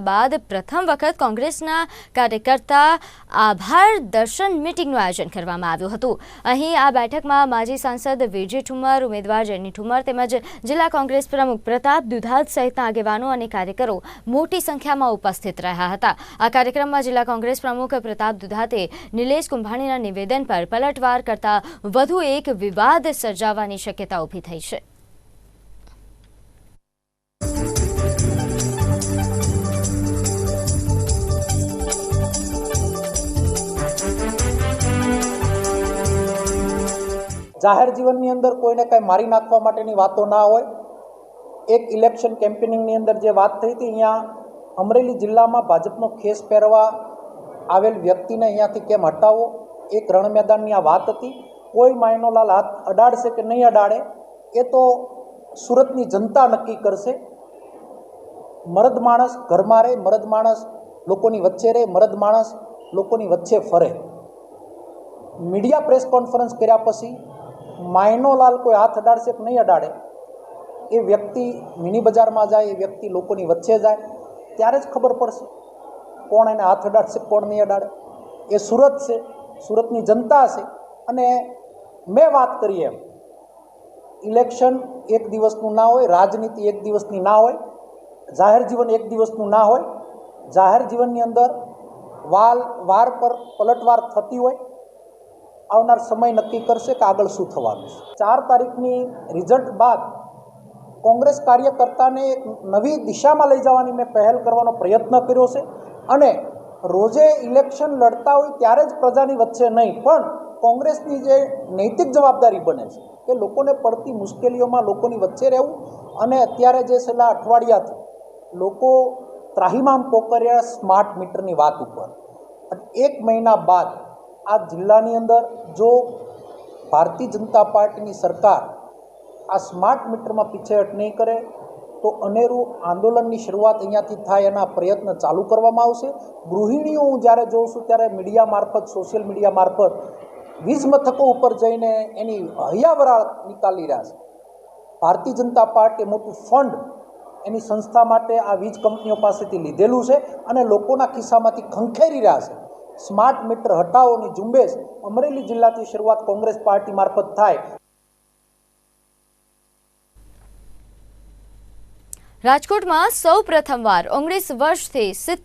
બાદ પ્રથમ વખત કોંગ્રેસના કાર્યકર્તા આભાર દર્શન મિટિંગનું આયોજન કરવામાં આવ્યું હતું. અહીં આ બેઠકમાં માજી સાંસદ વિજય ઠુમર, ઉમેદવાર જેની ઠુમર તેમજ જિલ્લા કોંગ્રેસ પ્રમુખ પ્રતાપ દુધાત સહિતના આગેવાનો અને કાર્યકરો મોટી સંખ્યામાં ઉપસ્થિત રહ્યા હતા. આ કાર્યક્રમમાં જિલ્લા કોંગ્રેસ પ્રમુખ પ્રતાપ દુધાતે નિલેશ કુંભાણીના નિવેદન પર પલટવાર કરતા વધુ એક વિવાદ સર્જાવાની શક્યતા ઊભી થઈ છે. જાહેર જીવનની અંદર કોઈને કાંઈ મારી નાખવા માટેની વાતો ના હોય. એક ઇલેક્શન કેમ્પેનિંગની અંદર જે વાત થઈ હતી, અહીંયા અમરેલી જિલ્લામાં ભાજપનો ખેસ પહેરવા આવેલ વ્યક્તિને અહીંયાથી કેમ હટાવો? એક રણ મેદાનની આ વાત હતી. કોઈ માયનોલાલ હાથ અડાડશે કે નહીં અડાડે, એ તો સુરતની જનતા નક્કી કરશે. મરદ માણસ ઘરમાં રહે, મરદ માણસ લોકોની વચ્ચે રહે, મરદ માણસ લોકોની વચ્ચે ફરે. મીડિયા પ્રેસ કોન્ફરન્સ કર્યા પછી માયનોલાલ કોઈ હાથ અડાડશે કે નહીં અડાડે? એ વ્યક્તિ મિની બજારમાં જાય, એ વ્યક્તિ લોકોની વચ્ચે જાય, ત્યારે જ ખબર પડશે કોણ એને હાથ અડાડશે, કોણ નહીં અડાડે. એ સુરત છે, સુરતની જનતા છે. અને મેં વાત કરી એમ, ઇલેક્શન એક દિવસનું ના હોય, રાજનીતિ એક દિવસની ના હોય, જાહેર જીવન એક દિવસનું ના હોય, જાહેર જીવનની અંદર વાલ, વાર પર પલટવાર થતી હોય આવનાર સમય નક્કી કરશે કે આગળ શું થવાનું છે. ચાર તારીખની રિઝલ્ટ બાદ કોંગ્રેસ કાર્યકર્તાને એક નવી દિશામાં લઈ જવાની મેં પહેલ કરવાનો પ્રયત્ન કર્યો છે અને રોજે ઇલેક્શન લડતા હોય ત્યારે જ પ્રજાની વચ્ચે નહીં, પણ કોંગ્રેસની જે નૈતિક જવાબદારી બને છે કે લોકોને પડતી મુશ્કેલીઓમાં લોકોની વચ્ચે રહેવું અને અત્યારે જે છેલ્લા અઠવાડિયાથી લોકો ત્રાહિમામ પોકર્યા સ્માર્ટ મીટરની વાત ઉપર એક મહિના બાદ આ જિલ્લાની અંદર જો ભારતીય જનતા પાર્ટીની સરકાર આ સ્માર્ટ મીટરમાં પીછેહટ નહીં કરે, તો અનેરું આંદોલનની શરૂઆત અહીંયાથી થાય એના પ્રયત્ન ચાલુ કરવામાં આવશે. ગૃહિણીઓ હું જ્યારે જોઉં છું ત્યારે મીડિયા મારફત, સોશિયલ મીડિયા મારફત વીજ મથકો ઉપર જઈને એની હૈયાવરાળ નિકાલી રહ્યા છે. ભારતીય જનતા પાર્ટીએ મોટું ફંડ એની સંસ્થા માટે આ વીજ કંપનીઓ પાસેથી લીધેલું છે અને લોકોના ખિસ્સામાંથી ખંખેરી રહ્યા છે. સ્માર્ટ મીટર હટાવોની ઝુંબેશ અમરેલી જિલ્લાથી શરૂઆત કોંગ્રેસ પાર્ટી મારફત થાય. રાજકોટમાં સૌ પ્રથમવાર ઓગણીસ વર્ષથી સિત્તેર